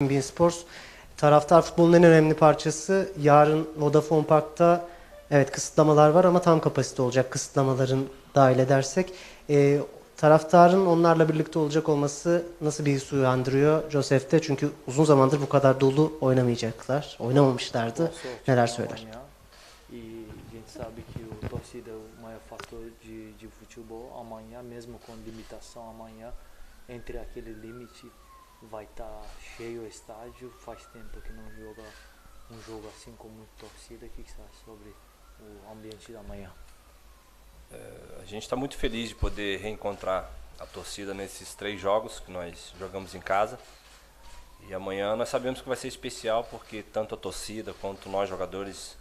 Bein Sports taraftar futbolunun en önemli parçası. Yarın Vodafone Park'ta evet kısıtlamalar var ama tam kapasite olacak kısıtlamaların dahil edersek. Ee, taraftarın onlarla birlikte olacak olması nasıl bir his uyandırıyor Josef'te? Çünkü uzun zamandır bu kadar dolu oynamayacaklar. Oynamamışlardı. Neler söyler? amanhã. E a gente sabe que o torcida é o maior fator de, de futebol. Amanhã, mesmo com limitação, amanhã, entre aquele limite, vai estar cheio o estádio. Faz tempo que não joga um jogo assim com muita torcida. O que acha sobre o ambiente da manhã? A gente está muito feliz de poder reencontrar a torcida nesses três jogos que nós jogamos em casa. E amanhã nós sabemos que vai ser especial porque tanto a torcida quanto nós jogadores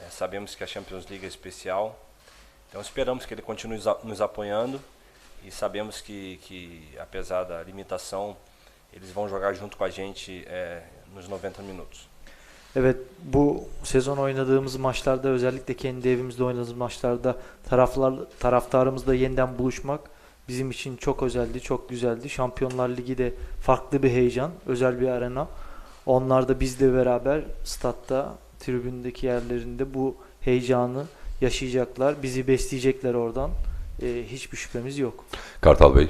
eh, sabemos que a Champions League é especial. Então esperamos que ele continue nos apoiando e sabemos que, que apesar da limitação eles vão jogar junto com a gente eh, nos 90 minutos. Evet bu sezon oynadığımız maçlarda özellikle kendi evimizde oynadığımız maçlarda taraflar taraftarımızla yeniden buluşmak bizim için çok özeldi, çok güzeldi. Şampiyonlar Ligi de farklı bir heyecan, özel bir arena. Onlar da bizle beraber statta, tribündeki yerlerinde bu heyecanı yaşayacaklar. Bizi besleyecekler oradan. Ee, hiçbir şüphemiz yok. Kartal Bey.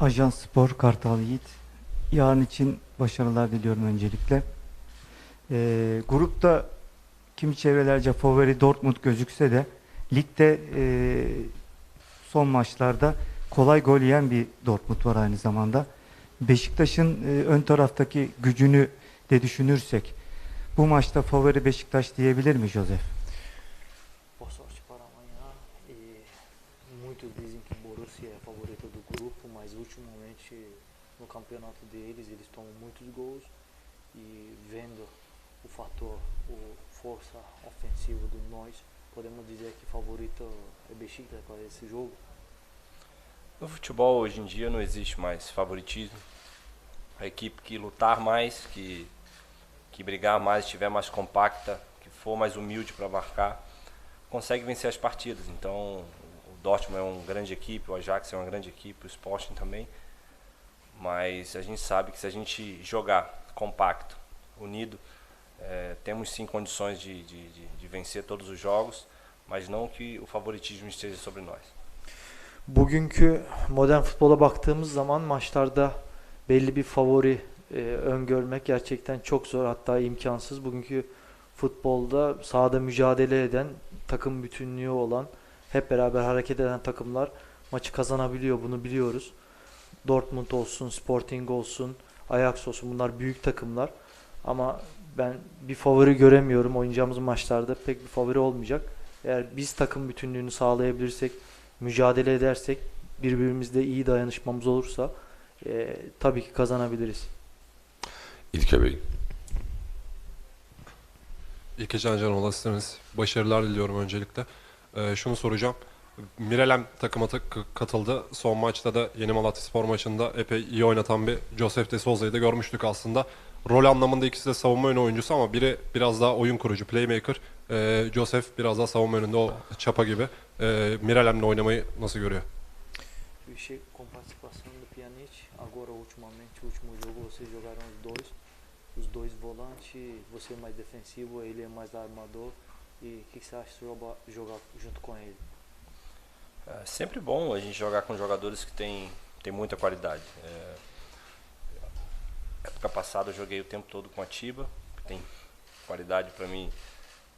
Ajans Spor Kartal Yiğit. Yarın için başarılar diliyorum öncelikle. Ee, grupta kimi çevrelerce favori Dortmund gözükse de ligde e, son maçlarda kolay gol yiyen bir Dortmund var aynı zamanda. Beşiktaş'ın e, ön taraftaki gücünü de düşünürsek bu maçta favori Beşiktaş diyebilir mi Josef? Campeonato deles eles tomam muitos gols e vendo o fator, o força ofensiva do nós, podemos dizer que favorito é Besiktas para esse jogo. No futebol hoje em dia não existe mais favoritismo. A equipe que lutar mais, que, que brigar mais, estiver mais compacta, que for mais humilde para marcar, consegue vencer as partidas. Então o Dortmund é uma grande equipe, o Ajax é uma grande equipe, o Sporting também. Mas a gente sabe que se a gente jogar compacto, unido, eh, temos sim condições de, de, de, de vencer todos os jogos, mas não que o favoritismo esteja sobre nós. Bugünkü modern futbola baktığımız zaman maçlarda belli bir favori e, öngörmek gerçekten çok zor hatta imkansız. Bugünkü futbolda sahada mücadele eden, takım bütünlüğü olan, hep beraber hareket eden takımlar maçı kazanabiliyor bunu biliyoruz. Dortmund olsun, Sporting olsun, Ajax olsun bunlar büyük takımlar. Ama ben bir favori göremiyorum. Oynayacağımız maçlarda pek bir favori olmayacak. Eğer biz takım bütünlüğünü sağlayabilirsek, mücadele edersek, birbirimizle iyi dayanışmamız olursa e, tabii ki kazanabiliriz. İlke Bey. İlke Can Can olasınız. Başarılar diliyorum öncelikle. Ee, şunu soracağım. Mirelem takıma tak- katıldı. Son maçta da Yeni Malatya Spor maçında epey iyi oynatan bir Joseph de Souza'yı da görmüştük aslında. Rol anlamında ikisi de savunma önü oyuncusu ama biri biraz daha oyun kurucu, playmaker. Ee, Joseph biraz daha savunma önünde o çapa gibi. Ee, Mirelem'le oynamayı nasıl görüyor? Chego com participação do Pjanic. Agora, ultimamente, o último jogo, vocês jogaram os dois. Os dois volantes, você é mais defensivo, ele é mais armador. E o que que você acha de jogar, jogar junto com ele? É sempre bom a gente jogar com jogadores que têm tem muita qualidade. É, época passada eu joguei o tempo todo com a Tiba, que tem qualidade para mim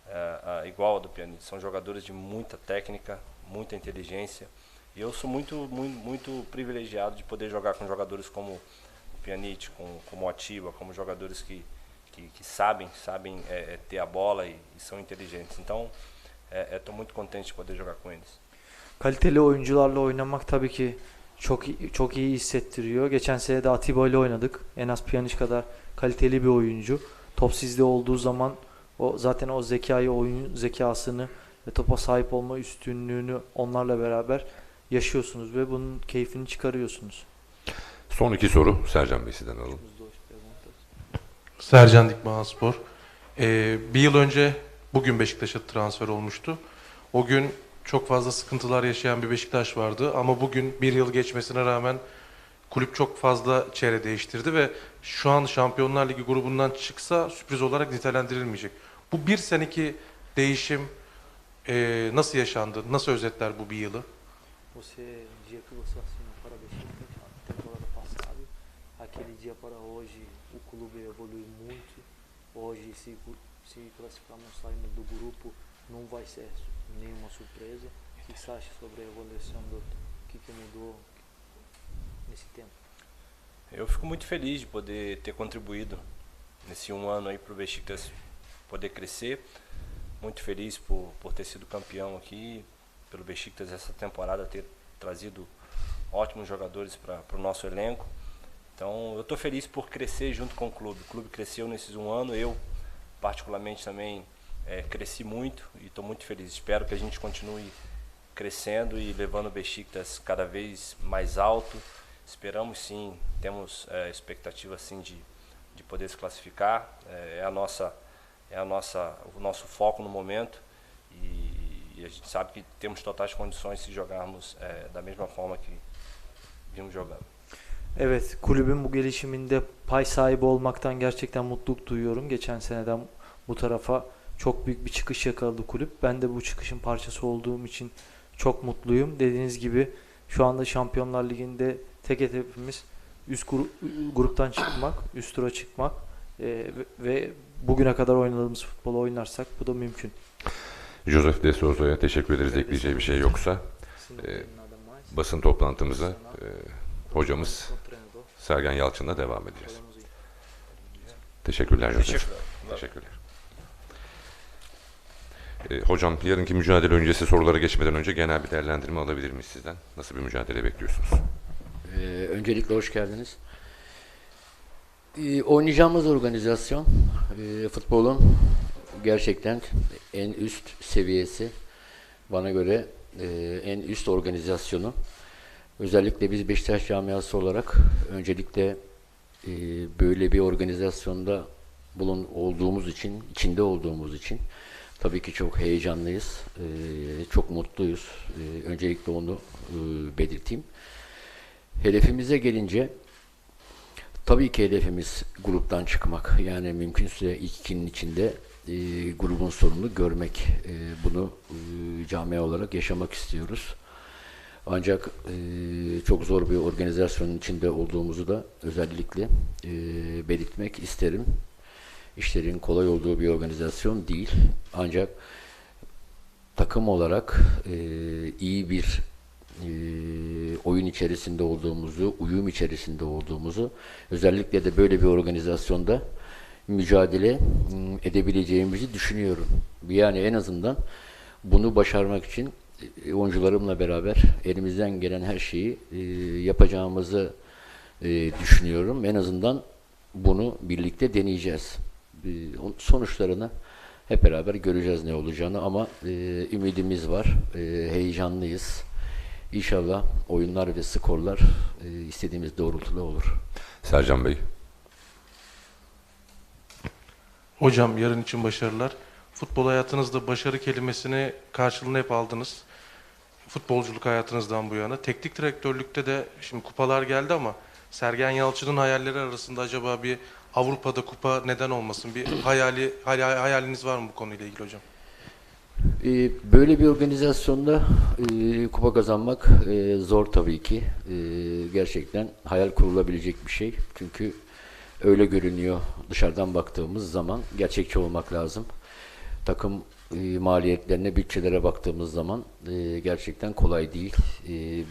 é, é, igual a do Pjanic. São jogadores de muita técnica, muita inteligência. E eu sou muito, muito, muito privilegiado de poder jogar com jogadores como o Pjanic, com, como o Atiba, como jogadores que, que, que sabem, sabem é, é, ter a bola e, e são inteligentes. Então, estou muito contente de poder jogar com eles. Kaliteli oyuncularla oynamak tabii ki çok çok iyi hissettiriyor. Geçen sene de Atiba ile oynadık. En az Pjanic kadar kaliteli bir oyuncu. Top sizde olduğu zaman o zaten o zekayı, oyun zekasını ve topa sahip olma üstünlüğünü onlarla beraber yaşıyorsunuz ve bunun keyfini çıkarıyorsunuz. Son iki soru Sercan Bey sizden alalım. Sercan Dikman Spor. Ee, bir yıl önce bugün Beşiktaş'a transfer olmuştu. O gün çok fazla sıkıntılar yaşayan bir Beşiktaş vardı. Ama bugün bir yıl geçmesine rağmen kulüp çok fazla çehre değiştirdi ve şu an Şampiyonlar Ligi grubundan çıksa sürpriz olarak nitelendirilmeyecek. Bu bir seneki değişim eee, nasıl yaşandı? Nasıl özetler bu bir yılı? Você. Hoje, se, se classificarmos saindo do grupo, não vai ser nenhuma surpresa. O que você acha sobre a evolução do que, que mudou nesse tempo? Eu fico muito feliz de poder ter contribuído nesse um ano aí para o Besiktas poder crescer. Muito feliz por, por ter sido campeão aqui, pelo Besiktas essa temporada ter trazido ótimos jogadores para o nosso elenco. Então eu estou feliz por crescer junto com o clube. O clube cresceu nesses um ano, eu particularmente também eh, cresci muito e estou muito feliz. Espero que a gente continue crescendo e levando o Besiktas cada vez mais alto. Esperamos sim, temos eh, expectativa sim de, de poder se classificar. Eh, é a nossa é a nossa o nosso foco no momento e, e a gente sabe que temos totais condições se jogarmos eh, da mesma forma que vimos jogando. Evet, kulübün bu gelişiminde pay sahibi olmaktan gerçekten mutluluk duyuyorum. Geçen seneden bu tarafa çok büyük bir çıkış yakaladı kulüp. Ben de bu çıkışın parçası olduğum için çok mutluyum. Dediğiniz gibi şu anda Şampiyonlar Ligi'nde tek hedefimiz üst gru- gruptan çıkmak, üst tura çıkmak Ee, ve- bugüne kadar oynadığımız futbolu oynarsak bu da mümkün. Joseph de Souza'ya teşekkür ederiz. Ekleyeceği bir şey yoksa mais, basın toplantımıza e, hocamız Sergen Yalçın'la devam edeceğiz. Teşekkürler Joseph. Teşekkürler. Teşekkürler. E, hocam yarınki mücadele öncesi sorulara geçmeden önce genel bir değerlendirme alabilir miyiz sizden? Nasıl bir mücadele bekliyorsunuz? Ee, öncelikle hoş geldiniz. Ee, oynayacağımız organizasyon e, futbolun gerçekten en üst seviyesi. Bana göre e, en üst organizasyonu. Özellikle biz Beşiktaş camiası olarak öncelikle e, böyle bir organizasyonda bulun olduğumuz için, içinde olduğumuz için tabii ki çok heyecanlıyız, e, çok mutluyuz. E, öncelikle onu e, belirteyim. Hedefimize gelince tabii ki hedefimiz gruptan çıkmak. Yani mümkünse ilk ikinin içinde e, grubun sonunu görmek. E, bunu e, camia olarak yaşamak istiyoruz. Ancak e, çok zor bir organizasyonun içinde olduğumuzu da özellikle e, belirtmek isterim. İşlerin kolay olduğu bir organizasyon değil. Ancak takım olarak e, iyi bir e, oyun içerisinde olduğumuzu, uyum içerisinde olduğumuzu, özellikle de böyle bir organizasyonda mücadele m, edebileceğimizi düşünüyorum. Yani en azından bunu başarmak için e, oyuncularımla beraber elimizden gelen her şeyi e, yapacağımızı e, düşünüyorum. En azından bunu birlikte deneyeceğiz. Sonuçlarını hep beraber göreceğiz ne olacağını ama e, ümidimiz var, e, heyecanlıyız. İnşallah oyunlar ve skorlar e, istediğimiz doğrultuda olur. Sercan Bey. Hocam yarın için başarılar. Futbol hayatınızda başarı kelimesini karşılığını hep aldınız. Futbolculuk hayatınızdan bu yana. Teknik direktörlükte de şimdi kupalar geldi ama Sergen Yalçın'ın hayalleri arasında acaba bir Avrupa'da kupa neden olmasın? Bir hayali hay- hayaliniz var mı bu konuyla ilgili hocam? E, böyle bir organizasyonda e, kupa kazanmak e, zor tabii ki. E, gerçekten hayal kurulabilecek bir şey. Çünkü öyle görünüyor dışarıdan baktığımız zaman. Gerçekçi olmak lazım. Takım maliyetlerine, bütçelere baktığımız zaman gerçekten kolay değil.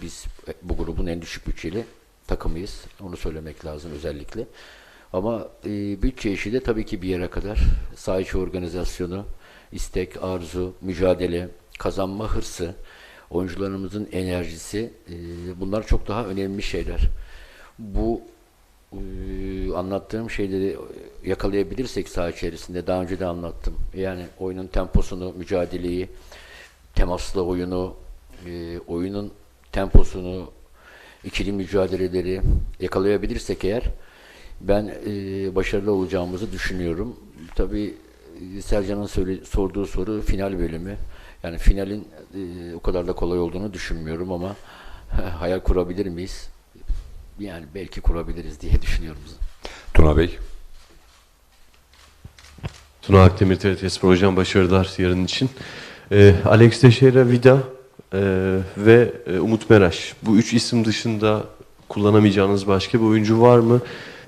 Biz bu grubun en düşük bütçeli takımıyız. Onu söylemek lazım özellikle. Ama e, bütçe işi de tabii ki bir yere kadar. Saha içi organizasyonu, istek, arzu, mücadele, kazanma hırsı, oyuncularımızın enerjisi e, bunlar çok daha önemli şeyler. Bu e, anlattığım şeyleri yakalayabilirsek saha içerisinde daha önce de anlattım. Yani oyunun temposunu, mücadeleyi, temaslı oyunu, e, oyunun temposunu, ikili mücadeleleri yakalayabilirsek eğer ben e, başarılı olacağımızı düşünüyorum. Tabii e, Sercan'ın sorduğu soru final bölümü. Yani finalin e, o kadar da kolay olduğunu düşünmüyorum ama hayal kurabilir miyiz? Yani belki kurabiliriz diye düşünüyorum. Tuna Bey. Tuna Akdemir TRT Spor Hocam başarılar yarın için. Ee, Alex Teixeira Vida e, ve e, Umut Meraş. Bu üç isim dışında kullanamayacağınız başka bir oyuncu var mı?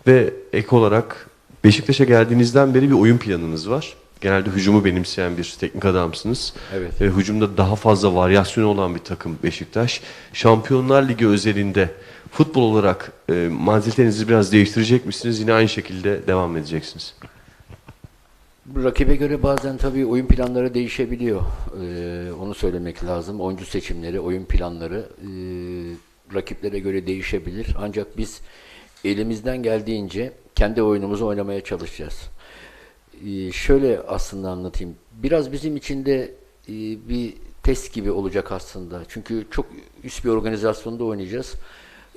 Ve ek olarak Beşiktaş'a geldiğinizden beri bir oyun planınız var. Genelde hücumu benimseyen bir teknik adamsınız. Evet. E, hücumda daha fazla varyasyonu olan bir takım Beşiktaş. Şampiyonlar Ligi özelinde futbol olarak e, manzillerinizi biraz değiştirecek misiniz? Yine aynı şekilde devam edeceksiniz. Rakibe göre bazen tabii oyun planları değişebiliyor. Ee, onu söylemek lazım. Oyuncu seçimleri, oyun planları e, rakiplere göre değişebilir. Ancak biz elimizden geldiğince kendi oyunumuzu oynamaya çalışacağız. Ee, şöyle aslında anlatayım. Biraz bizim için de e, bir test gibi olacak aslında. Çünkü çok üst bir organizasyonda oynayacağız.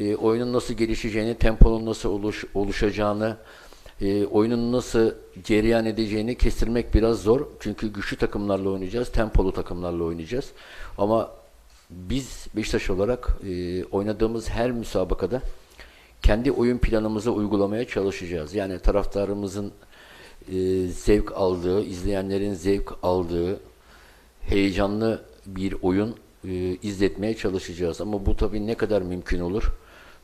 E, oyunun nasıl gelişeceğini, temponun nasıl oluş, oluşacağını, e, oyunun nasıl cereyan edeceğini kestirmek biraz zor. Çünkü güçlü takımlarla oynayacağız, tempolu takımlarla oynayacağız. Ama biz Beşiktaş olarak oynadığımız her müsabakada kendi oyun planımızı uygulamaya çalışacağız. Yani taraftarımızın e, zevk aldığı, izleyenlerin zevk aldığı heyecanlı bir oyun e, izletmeye çalışacağız. Ama bu tabii ne kadar mümkün olur?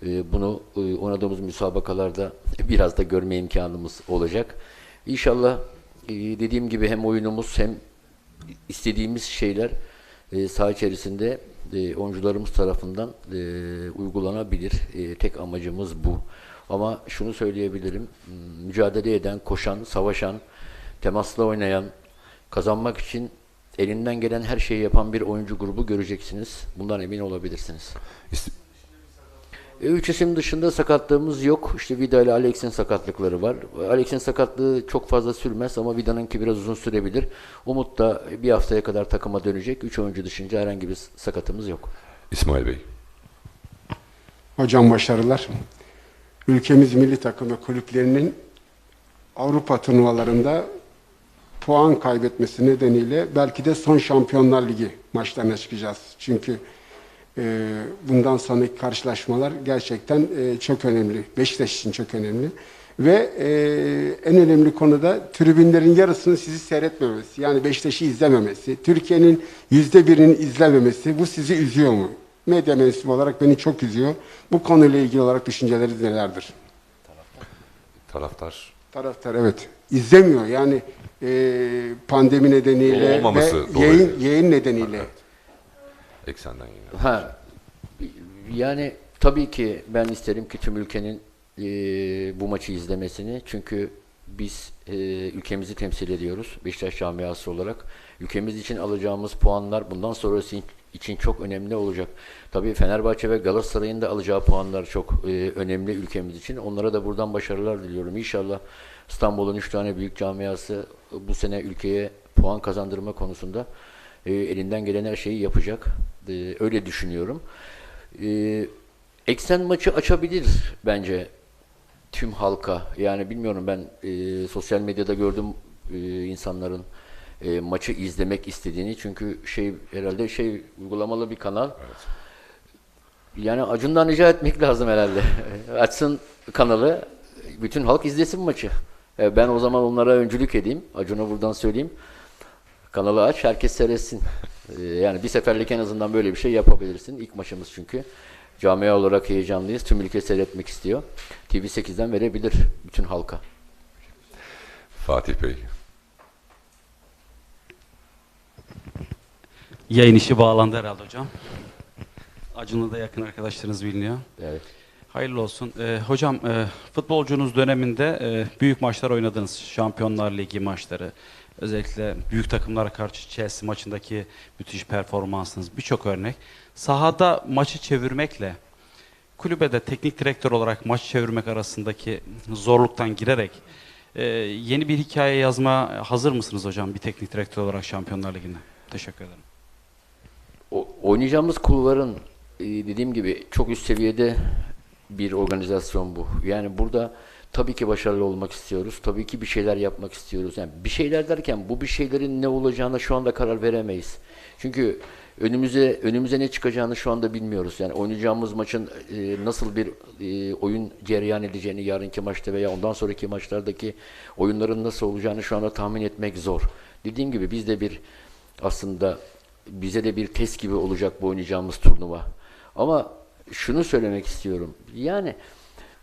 E, bunu e, oynadığımız müsabakalarda biraz da görme imkanımız olacak. İnşallah e, dediğim gibi hem oyunumuz hem istediğimiz şeyler e, saha içerisinde e, oyuncularımız tarafından e, uygulanabilir. E, tek amacımız bu. Ama şunu söyleyebilirim. m, Mücadele eden, koşan, savaşan, temasla oynayan, kazanmak için elinden gelen her şeyi yapan bir oyuncu grubu göreceksiniz. Bundan emin olabilirsiniz. E, Üç isim dışında sakatlığımız yok. İşte Vida ile Alex'in sakatlıkları var. Alex'in sakatlığı çok fazla sürmez ama Vida'nınki biraz uzun sürebilir. Umut da bir haftaya kadar takıma dönecek. Üç oyuncu dışında herhangi bir sakatımız yok. İsmail Bey. Hocam başarılar. Ülkemiz milli takımı kulüplerinin Avrupa turnuvalarında puan kaybetmesi nedeniyle belki de son Şampiyonlar Ligi maçlarına çıkacağız. Çünkü bundan sonraki karşılaşmalar gerçekten e, çok önemli. Beşiktaş için çok önemli. Ve e, en önemli konu da tribünlerin yarısının sizi seyretmemesi. Yani Beşiktaş'ı izlememesi. Türkiye'nin yüzde birinin izlememesi. Bu sizi üzüyor mu? Medya mensubu olarak beni çok üzüyor. Bu konuyla ilgili olarak düşünceleriniz nelerdir? Taraftar. Taraftar evet. izlemiyor. Yani e, pandemi nedeniyle Olmaması ve yayın, yayın nedeniyle. Evet. Eksenden yine. Ha, yani tabii ki ben isterim ki tüm ülkenin e, bu maçı izlemesini. Çünkü biz e, ülkemizi temsil ediyoruz Beşiktaş camiası olarak. Ülkemiz için alacağımız puanlar bundan sonrası için çok önemli olacak. Tabii Fenerbahçe ve Galatasaray'ın da alacağı puanlar çok e, önemli ülkemiz için. Onlara da buradan başarılar diliyorum. İnşallah İstanbul'un üç tane büyük camiası bu sene ülkeye puan kazandırma konusunda e, elinden gelen her şeyi yapacak. E, öyle düşünüyorum. E, eksen maçı açabilir bence tüm halka. Yani bilmiyorum ben e, sosyal medyada gördüm e, insanların e, maçı izlemek istediğini. Çünkü şey herhalde şey uygulamalı bir kanal. Yani Acun'dan rica etmek lazım herhalde. Açsın kanalı, bütün halk izlesin maçı. E, ben o zaman onlara öncülük edeyim. Acun'a buradan söyleyeyim. Kanalı aç, herkes seyretsin. E, yani bir seferlik en azından böyle bir şey yapabilirsin. İlk maçımız çünkü. Camia olarak heyecanlıyız. Tüm ülke seyretmek istiyor. TV8'den verebilir bütün halka. Fatih Bey. Yayın işi bağlandı herhalde hocam. Acun'la da yakın arkadaşlarınız biliniyor. Evet. Hayırlı olsun. Ee, hocam e, futbolcunuz döneminde e, büyük maçlar oynadınız. Şampiyonlar Ligi maçları. Özellikle büyük takımlara karşı Chelsea maçındaki müthiş performansınız. Birçok örnek. Sahada maçı çevirmekle kulübede teknik direktör olarak maç çevirmek arasındaki zorluktan girerek e, yeni bir hikaye yazma hazır mısınız hocam bir teknik direktör olarak Şampiyonlar Ligi'nde? Teşekkür ederim. O, oynayacağımız kulvarın e, dediğim gibi çok üst seviyede bir organizasyon bu. Yani burada tabii ki başarılı olmak istiyoruz. Tabii ki bir şeyler yapmak istiyoruz. Yani bir şeyler derken bu bir şeylerin ne olacağına şu anda karar veremeyiz. Çünkü önümüze önümüze ne çıkacağını şu anda bilmiyoruz. Yani oynayacağımız maçın e, nasıl bir e, oyun cereyan edeceğini yarınki maçta veya ondan sonraki maçlardaki oyunların nasıl olacağını şu anda tahmin etmek zor. Dediğim gibi biz de bir aslında bize de bir test gibi olacak bu oynayacağımız turnuva. Ama şunu söylemek istiyorum. Yani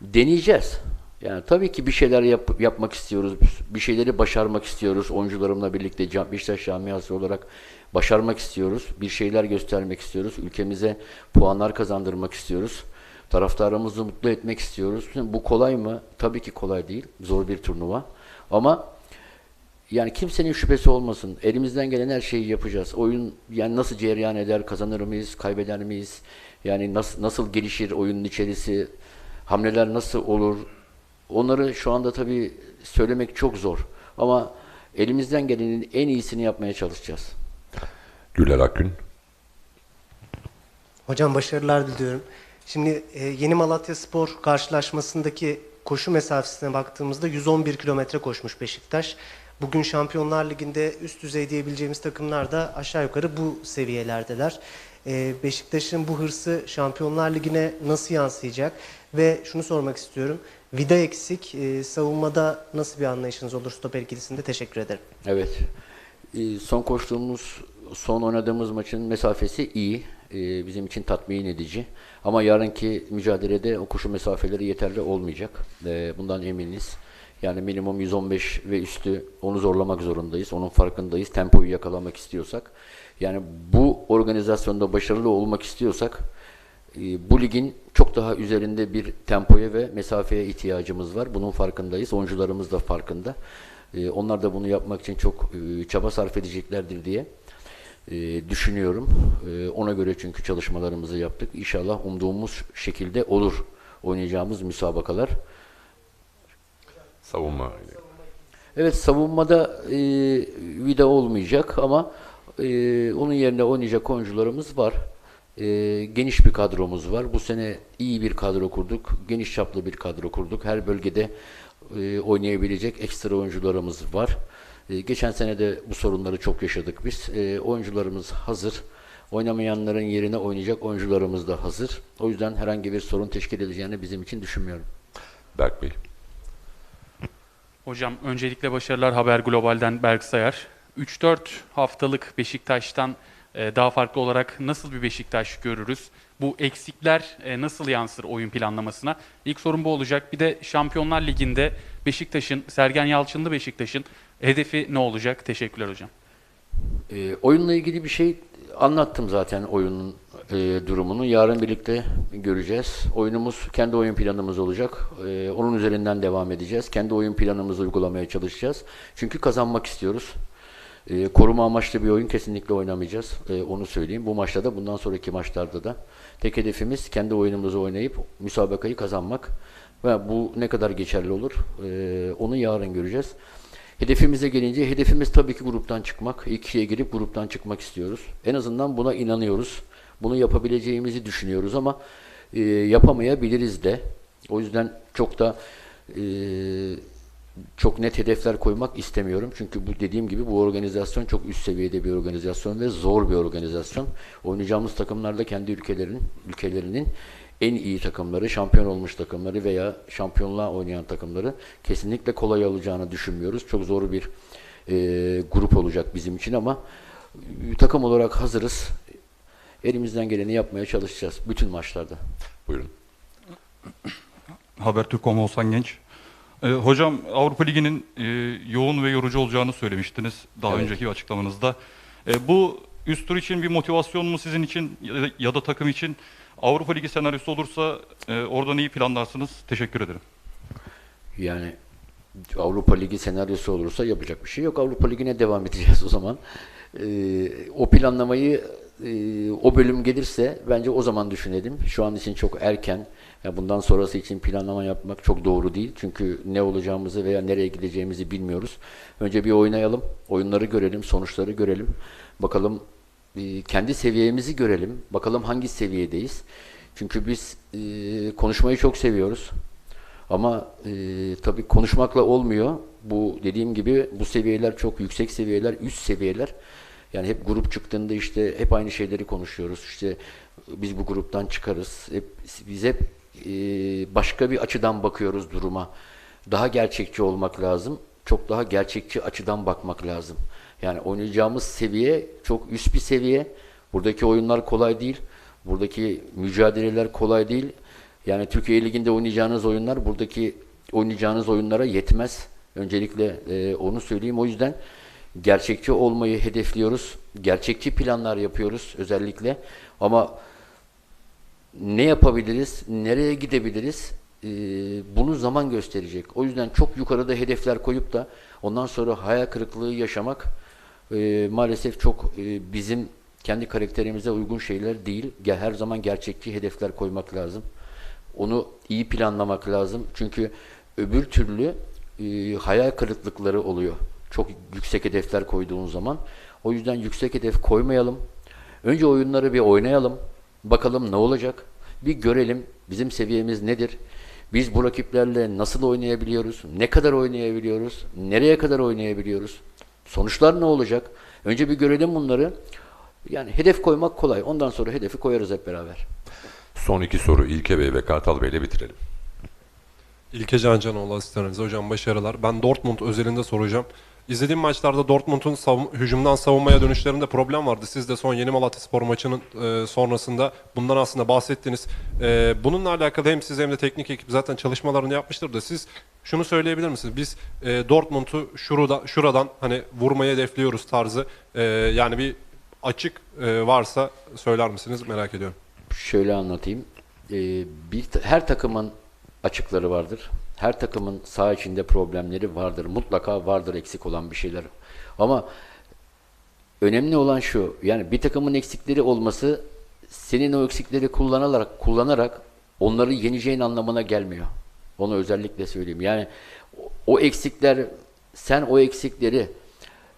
deneyeceğiz. Yani tabii ki bir şeyler yap- yapmak istiyoruz. Bir şeyleri başarmak istiyoruz. Oyuncularımla birlikte Beşiktaş camiası olarak başarmak istiyoruz. Bir şeyler göstermek istiyoruz. Ülkemize puanlar kazandırmak istiyoruz. Taraftarımızı mutlu etmek istiyoruz. Bu kolay mı? Tabii ki kolay değil. Zor bir turnuva. Ama yani kimsenin şüphesi olmasın. Elimizden gelen her şeyi yapacağız. Oyun yani nasıl cereyan eder, kazanır mıyız, kaybeder miyiz? Yani nasıl nasıl gelişir oyunun içerisi, hamleler nasıl olur? Onları şu anda tabii söylemek çok zor. Ama elimizden gelenin en iyisini yapmaya çalışacağız. Güler Akgün. Hocam başarılar diliyorum. Şimdi e, Yeni Malatya Spor karşılaşmasındaki koşu mesafesine baktığımızda 111 kilometre koşmuş Beşiktaş. Bugün Şampiyonlar Ligi'nde üst düzey diyebileceğimiz takımlar da aşağı yukarı bu seviyelerdeler. E, Beşiktaş'ın bu hırsı Şampiyonlar Ligi'ne nasıl yansıyacak? Ve şunu sormak istiyorum. Vida eksik. E, savunmada nasıl bir anlayışınız olur stoper ikilisinde? Teşekkür ederim. Evet. Ee, Son koştuğumuz, son oynadığımız maçın mesafesi iyi. Ee, Bizim için tatmin edici. Ama yarınki mücadelede o koşu mesafeleri yeterli olmayacak. Ee, Bundan eminiz. Yani minimum 115 ve üstü onu zorlamak zorundayız. Onun farkındayız. Tempoyu yakalamak istiyorsak. Yani bu organizasyonda başarılı olmak istiyorsak e, bu ligin çok daha üzerinde bir tempoya ve mesafeye ihtiyacımız var. Bunun farkındayız. Oyuncularımız da farkında. E, Onlar da bunu yapmak için çok e, çaba sarf edeceklerdir diye e, düşünüyorum. E, Ona göre çünkü çalışmalarımızı yaptık. İnşallah umduğumuz şekilde olur oynayacağımız müsabakalar. Savunma. Evet savunmada e, vida olmayacak ama e, onun yerine oynayacak oyuncularımız var. E, geniş bir kadromuz var. Bu sene iyi bir kadro kurduk. Geniş çaplı bir kadro kurduk. Her bölgede e, oynayabilecek ekstra oyuncularımız var. E, geçen sene de bu sorunları çok yaşadık biz. E, oyuncularımız hazır. Oynamayanların yerine oynayacak oyuncularımız da hazır. O yüzden herhangi bir sorun teşkil edeceğini bizim için düşünmüyorum. Berk Bey. Hocam öncelikle başarılar Haber Global'den Berk Sayar. 3-4 haftalık Beşiktaş'tan daha farklı olarak nasıl bir Beşiktaş görürüz? Bu eksikler e, nasıl yansır oyun planlamasına? İlk sorum bu olacak. Bir de Şampiyonlar Ligi'nde Beşiktaş'ın, Sergen Yalçınlı Beşiktaş'ın hedefi ne olacak? Teşekkürler hocam. E, oyunla ilgili bir şey anlattım zaten oyunun e, durumunu. Yarın birlikte göreceğiz. Oyunumuz kendi oyun planımız olacak. E, onun üzerinden devam edeceğiz. Kendi oyun planımızı uygulamaya çalışacağız. Çünkü kazanmak istiyoruz. E, koruma amaçlı bir oyun kesinlikle oynamayacağız. E, onu söyleyeyim. Bu maçta da bundan sonraki maçlarda da tek hedefimiz kendi oyunumuzu oynayıp müsabakayı kazanmak. Ve bu ne kadar geçerli olur? E, onu yarın göreceğiz. Hedefimize gelince hedefimiz tabii ki gruptan çıkmak. İlk ikiye girip gruptan çıkmak istiyoruz. En azından buna inanıyoruz. Bunu yapabileceğimizi düşünüyoruz ama e, yapamayabiliriz de. O yüzden çok da e, çok net hedefler koymak istemiyorum. Çünkü bu dediğim gibi bu organizasyon çok üst seviyede bir organizasyon ve zor bir organizasyon. Oynayacağımız takımlar da kendi ülkelerin ülkelerinin en iyi takımları, şampiyon olmuş takımları veya şampiyonluğa oynayan takımları kesinlikle kolay alacağını düşünmüyoruz. Çok zor bir e, grup olacak bizim için ama e, takım olarak hazırız. Elimizden geleni yapmaya çalışacağız bütün maçlarda. Buyurun. Habertürk.com Oğuzhan Genç. Ee, hocam Avrupa Ligi'nin e, yoğun ve yorucu olacağını söylemiştiniz daha Evet. önceki açıklamanızda. E, bu üst tur için bir motivasyon mu sizin için ya da, ya da takım için? Avrupa Ligi senaryosu olursa e, oradan iyi planlarsınız. Teşekkür ederim. Yani Avrupa Ligi senaryosu olursa yapacak bir şey yok. Avrupa Ligi'ne devam edeceğiz o zaman. Ee, o planlamayı e, o bölüm gelirse bence o zaman düşünelim. Şu an için çok erken. Ya bundan sonrası için planlama yapmak çok doğru değil. Çünkü ne olacağımızı veya nereye gideceğimizi bilmiyoruz. Önce bir oynayalım. Oyunları görelim, sonuçları görelim. Bakalım e, kendi seviyemizi görelim. Bakalım hangi seviyedeyiz. Çünkü biz e, konuşmayı çok seviyoruz. Ama e, tabii konuşmakla olmuyor. Bu dediğim gibi bu seviyeler çok yüksek seviyeler, üst seviyeler. Yani hep grup çıktığında işte hep aynı şeyleri konuşuyoruz. İşte biz bu gruptan çıkarız. Hep, biz hep e, başka bir açıdan bakıyoruz duruma. Daha gerçekçi olmak lazım. Çok daha gerçekçi açıdan bakmak lazım. Yani oynayacağımız seviye çok üst bir seviye. Buradaki oyunlar kolay değil. Buradaki mücadeleler kolay değil. Yani Türkiye Ligi'nde oynayacağınız oyunlar buradaki oynayacağınız oyunlara yetmez. Öncelikle e, onu söyleyeyim. O yüzden gerçekçi olmayı hedefliyoruz. Gerçekçi planlar yapıyoruz özellikle. Ama ne yapabiliriz, nereye gidebiliriz e, bunu zaman gösterecek. O yüzden çok yukarıda hedefler koyup da ondan sonra hayal kırıklığı yaşamak e, maalesef çok e, bizim kendi karakterimize uygun şeyler değil. Her zaman gerçekçi hedefler koymak lazım. Onu iyi planlamak lazım. Çünkü öbür türlü e, hayal kırıklıkları oluyor. Çok yüksek hedefler koyduğun zaman. O yüzden yüksek hedef koymayalım. Önce oyunları bir oynayalım. Bakalım ne olacak? Bir görelim bizim seviyemiz nedir? Biz bu rakiplerle nasıl oynayabiliyoruz? Ne kadar oynayabiliyoruz? Nereye kadar oynayabiliyoruz? Sonuçlar ne olacak? Önce bir görelim bunları. Yani hedef koymak kolay. Ondan sonra hedefi koyarız hep beraber. Son iki soru İlke Bey ve Kartal Bey ile bitirelim. İlke Cancanoğlu asistanınız. Hocam başarılar. Ben Dortmund özelinde soracağım. İzlediğim maçlarda Dortmund'un savun- hücumdan savunmaya dönüşlerinde problem vardı. Siz de son Yeni Malatyaspor maçının e, sonrasında bundan aslında bahsettiniz. E, bununla alakalı hem siz hem de teknik ekip zaten çalışmalarını yapmıştır da siz şunu söyleyebilir misiniz? Biz e, Dortmund'u şurada, şuradan hani vurmayı hedefliyoruz tarzı. E, yani bir açık e, varsa söyler misiniz? Merak ediyorum. Şöyle anlatayım. Ee, bir her takımın açıkları vardır. Her takımın saha içinde problemleri vardır. Mutlaka vardır eksik olan bir şeyler. Ama önemli olan şu. Yani bir takımın eksikleri olması senin o eksikleri kullanarak kullanarak onları yeneceğin anlamına gelmiyor. Onu özellikle söyleyeyim. Yani o- eksikler sen o eksikleri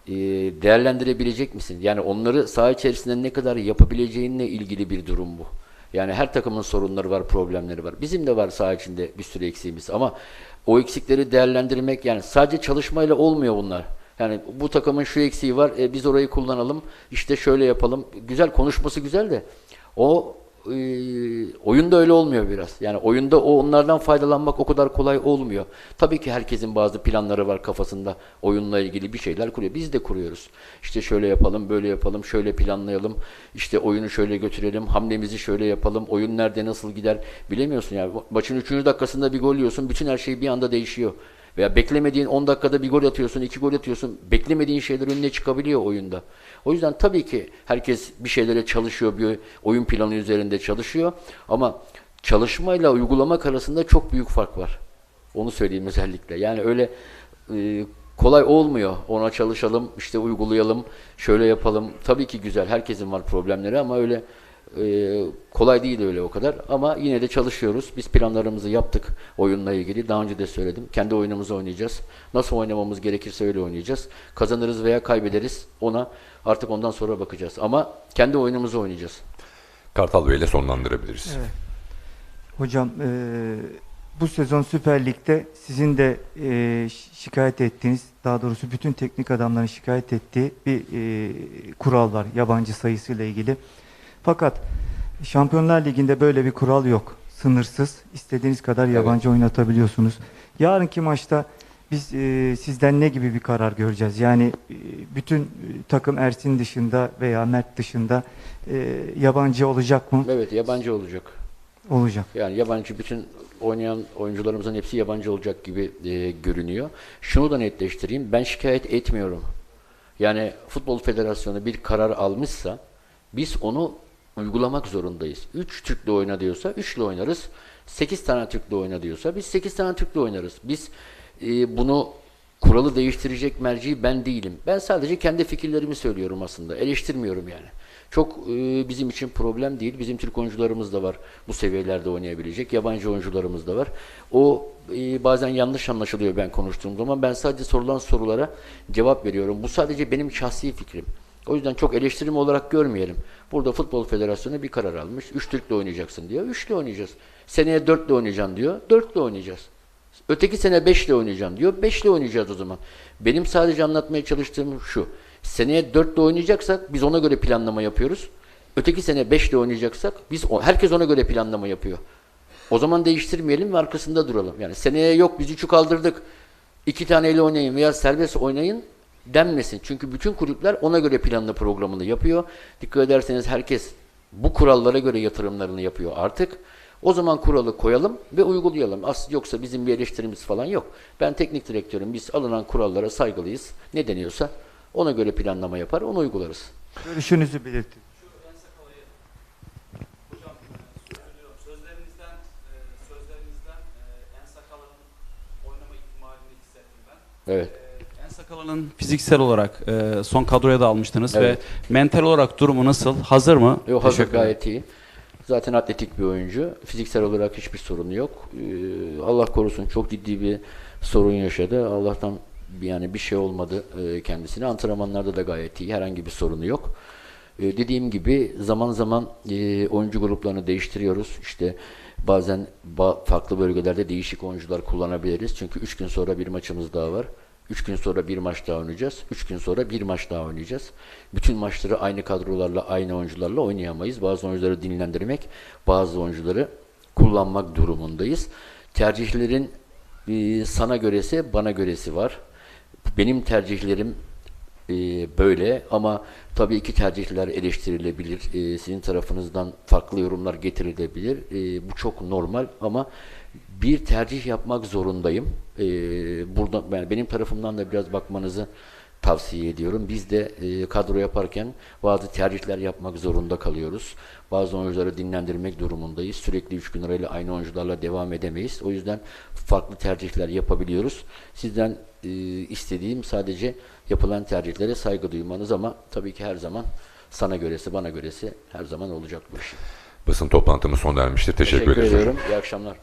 e, değerlendirebilecek misin? Yani onları saha içerisinde ne kadar yapabileceğinle ilgili bir durum bu. Yani her takımın sorunları var, problemleri var. Bizim de var saha içinde bir sürü eksiğimiz ama o eksikleri değerlendirmek yani sadece çalışmayla olmuyor bunlar. Yani bu takımın şu eksiği var, e, biz orayı kullanalım, işte şöyle yapalım. Güzel konuşması güzel de o oyunda öyle olmuyor biraz. Yani oyunda o onlardan faydalanmak o kadar kolay olmuyor. Tabii ki herkesin bazı planları var kafasında oyunla ilgili bir şeyler kuruyor. Biz de kuruyoruz. İşte şöyle yapalım, böyle yapalım, şöyle planlayalım. İşte oyunu şöyle götürelim, hamlemizi şöyle yapalım. Oyun nerede nasıl gider bilemiyorsun yani. Maçın 3. dakikasında bir gol yiyorsun, bütün her şey bir anda değişiyor. Veya beklemediğin 10 dakikada bir gol atıyorsun, iki gol atıyorsun. Beklemediğin şeyler önüne çıkabiliyor oyunda. O yüzden tabii ki herkes bir şeylere çalışıyor, bir oyun planı üzerinde çalışıyor. Ama çalışmayla uygulamak arasında çok büyük fark var. Onu söyleyeyim özellikle. Yani öyle e, kolay olmuyor. Ona çalışalım, işte uygulayalım, şöyle yapalım. Tabii ki güzel, herkesin var problemleri ama öyle e, kolay değil öyle o kadar. Ama yine de çalışıyoruz. Biz planlarımızı yaptık oyunla ilgili. Daha önce de söyledim. Kendi oyunumuzu oynayacağız. Nasıl oynamamız gerekirse öyle oynayacağız. Kazanırız veya kaybederiz. Ona artık ondan sonra bakacağız. Ama kendi oyunumuzu oynayacağız. Kartal Bey ile sonlandırabiliriz. Evet. Hocam eee, bu sezon Süper Lig'de sizin de eee, şi- şikayet ettiğiniz, daha doğrusu bütün teknik adamların şikayet ettiği bir eee, kural var yabancı sayısıyla ilgili. Fakat Şampiyonlar Ligi'nde böyle bir kural yok. Sınırsız, istediğiniz kadar yabancı oynatabiliyorsunuz. Yarınki maçta biz eee, sizden ne gibi bir karar göreceğiz? Yani eee, bütün eee, takım Ersin dışında veya Mert dışında eee, yabancı olacak mı? Evet, yabancı olacak. Olacak. Yani yabancı bütün oynayan oyuncularımızın hepsi yabancı olacak gibi e, görünüyor. Şunu da netleştireyim. Ben şikayet etmiyorum. Yani Futbol Federasyonu bir karar almışsa biz onu uygulamak zorundayız. 3 Türk'le oyna diyorsa 3'le oynarız. 8 tane Türk'le oyna diyorsa biz 8 tane Türk'le oynarız. Biz e, bunu kuralı değiştirecek merci ben değilim. Ben sadece kendi fikirlerimi söylüyorum aslında. Eleştirmiyorum yani. Çok e, bizim için problem değil. Bizim Türk oyuncularımız da var bu seviyelerde oynayabilecek. Yabancı oyuncularımız da var. O e, bazen yanlış anlaşılıyor ben konuştuğum zaman. Ben sadece sorulan sorulara cevap veriyorum. Bu sadece benim şahsi fikrim. O yüzden çok eleştirim olarak görmeyelim. Burada Futbol Federasyonu bir karar almış. 3 Türk'le oynayacaksın diyor. 3'le oynayacağız. Seneye 4'le oynayacaksın diyor. 4'le oynayacağız. Öteki sene 5'le oynayacağım diyor. 5'le oynayacağız o zaman. Benim sadece anlatmaya çalıştığım şu. Seneye 4 ile oynayacaksak biz ona göre planlama yapıyoruz. Öteki sene 5 ile oynayacaksak biz herkes ona göre planlama yapıyor. O zaman değiştirmeyelim ve arkasında duralım. Yani seneye yok biz 3'ü kaldırdık. iki taneyle oynayın veya serbest oynayın denmesin. Çünkü bütün kulüpler ona göre planlı programını yapıyor. Dikkat ederseniz herkes bu kurallara göre yatırımlarını yapıyor artık. O zaman kuralı koyalım ve uygulayalım. Aslında yoksa bizim bir eleştirimiz falan yok. Ben teknik direktörüm. Biz alınan kurallara saygılıyız. Ne deniyorsa ona göre planlama yapar, onu uygularız. Görüşünüzü belirtin. E, sözlerinizden e, En Sakala'nın oynama ihtimalini hissettim ben. Evet. En Sakala'nın fiziksel olarak e, son kadroya da almıştınız Evet. ve mental olarak durumu nasıl? Hazır mı? Yok hazır Teşekkür ederim. gayet iyi. Zaten atletik bir oyuncu. Fiziksel olarak hiçbir sorunu yok. Ee, Allah korusun çok ciddi bir sorun yaşadı. Allah'tan bir- yani bir şey olmadı e, kendisine. Antrenmanlarda da gayet iyi. Herhangi bir sorunu yok. Ee, dediğim gibi zaman zaman e, oyuncu gruplarını değiştiriyoruz. İşte bazen ba- farklı bölgelerde değişik oyuncular kullanabiliriz. Çünkü 3 gün sonra bir maçımız daha var. 3 gün sonra bir maç daha oynayacağız. 3 gün sonra bir maç daha oynayacağız. Bütün maçları aynı kadrolarla, aynı oyuncularla oynayamayız. Bazı oyuncuları dinlendirmek, bazı oyuncuları kullanmak durumundayız. Tercihlerin sana göresi, bana göresi var. Benim tercihlerim e, böyle ama tabii ki tercihler eleştirilebilir. E, sizin tarafınızdan farklı yorumlar getirilebilir. E, bu çok normal ama bir tercih yapmak zorundayım. E, burada yani benim tarafımdan da biraz bakmanızı tavsiye ediyorum. Biz de e, kadro yaparken bazı tercihler yapmak zorunda kalıyoruz. Bazı oyuncuları dinlendirmek durumundayız. Sürekli 3 gün arayla aynı oyuncularla devam edemeyiz. O yüzden farklı tercihler yapabiliyoruz. Sizden e, istediğim sadece yapılan tercihlere saygı duymanız ama tabii ki her zaman sana göresi, bana göresi her zaman olacak bu iş. Basın toplantımız sona ermiştir. Teşekkür, hocam. ediyorum. İyi akşamlar.